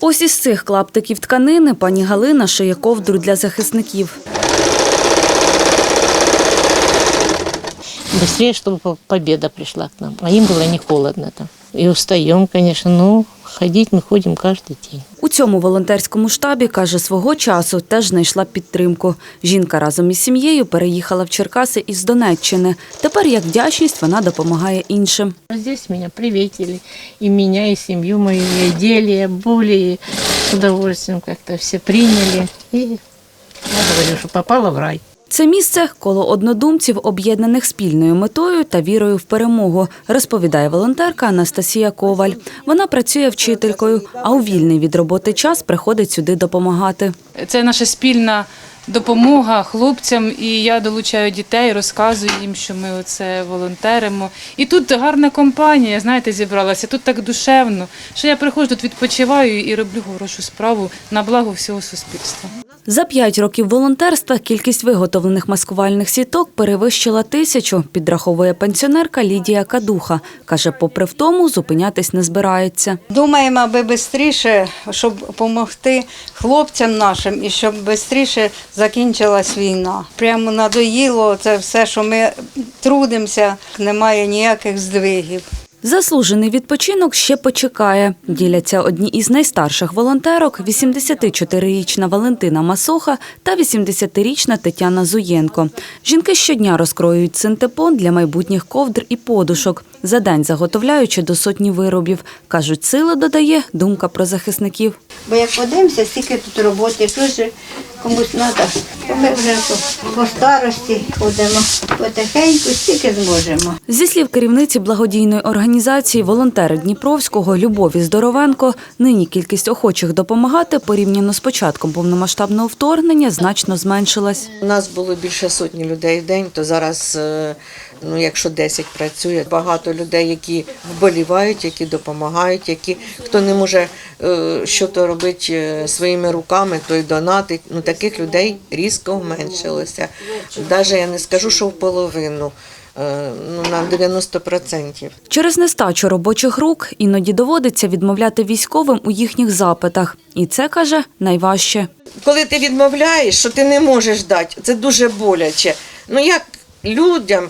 Ось із цих клаптиків тканини пані Галина шиє ковдру для захисників. Быстрее, чтобы по- победа пришла к нам. А им было не холодно там. И устаем, конечно, но ходить мы ходим каждый день. Цьому волонтерському штабі, каже, свого часу теж знайшла підтримку. Жінка разом із сім'єю переїхала в Черкаси із Донеччини. Тепер, як вдячність, вона допомагає іншим. Здесь мене привітили, і мене, і сім'ю мою, і ділі, и с удовольствием як-то все прийняли. І я говорю, що попала в рай. Це місце коло однодумців, об'єднаних спільною метою та вірою в перемогу, розповідає волонтерка Анастасія Коваль. Вона працює вчителькою, а у вільний від роботи час приходить сюди допомагати. Це наша спільна допомога хлопцям, і я долучаю дітей, розказую їм, що ми оце волонтеримо. І тут гарна компанія, знаєте, зібралася. Тут так душевно, що я приходжу тут відпочиваю і роблю хорошу справу на благо всього суспільства. За п'ять років волонтерства кількість виготовлених маскувальних сіток перевищила тисячу, підраховує пенсіонерка Лідія Кадуха. Каже, попри втому, зупинятись не збирається. Думаємо, аби швидше, щоб допомогти хлопцям нашим і щоб швидше закінчилась війна. Прямо надоїло це все, що ми трудимося, немає ніяких здвигів. Заслужений відпочинок ще почекає. Діляться одні із найстарших волонтерок – 84-річна Валентина Масоха та 80-річна Тетяна Зуєнко. Жінки щодня розкроюють синтепон для майбутніх ковдр і подушок, за день заготовляючи до сотні виробів. Кажуть, сили додає думка про захисників. Бо як подивимося, стільки тут роботи, що комусь треба, ми вже по, по старості ходимо потихеньку, стільки зможемо. Зі слів керівниці благодійної організації «Волонтери Дніпровського» Любові Здоровенко, нині кількість охочих допомагати порівняно з початком повномасштабного вторгнення значно зменшилась. У нас було більше сотні людей в день, то зараз, е, ну якщо 10 працює, багато людей, які вболівають, які допомагають, які хто не може е, що то робити е, своїми руками, той донатить. Ну таких людей різко зменшилося. Навіть я не скажу, що в половину, е, ну на 90%. Через нестачу робочих рук іноді доводиться відмовляти військовим у їхніх запитах. І це, каже, найважче. коли ти відмовляєш, що ти не можеш дати, це дуже боляче. Ну як людям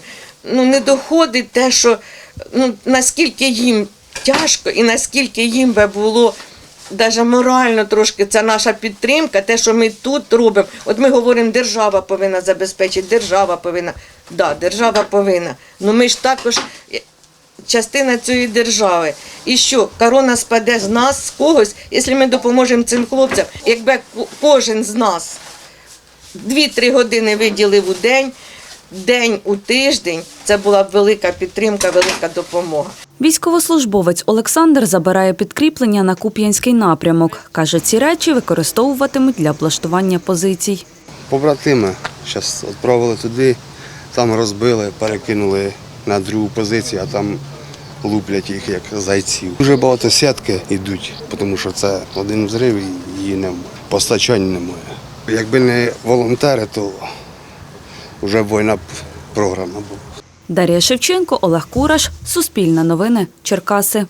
ну, не доходить те, що ну, наскільки їм тяжко і наскільки їм би було. Навіть морально трошки це наша підтримка, те, що ми тут робимо. От ми говоримо, держава повинна забезпечити, держава повинна. Да, держава повинна. Ну ми ж також е, частина цієї держави. І що, корона спаде з нас, з когось, якщо ми допоможемо цим хлопцям, якби кожен з нас 2-3 години виділив у день, день у тиждень, це була б велика підтримка, велика допомога. Військовослужбовець Олександр забирає підкріплення на Куп'янський напрямок. Каже, ці речі використовуватимуть для облаштування позицій. Побратими зараз відправили туди, там розбили, перекинули на другу позицію, а там луплять їх як зайців. Дуже багато сітки йдуть, тому що це один взрив і її немає. Постачань немає. Якби не волонтери, то вже війна програна була. Дар'я Шевченко, Олег Кураш, Суспільне новини, Черкаси.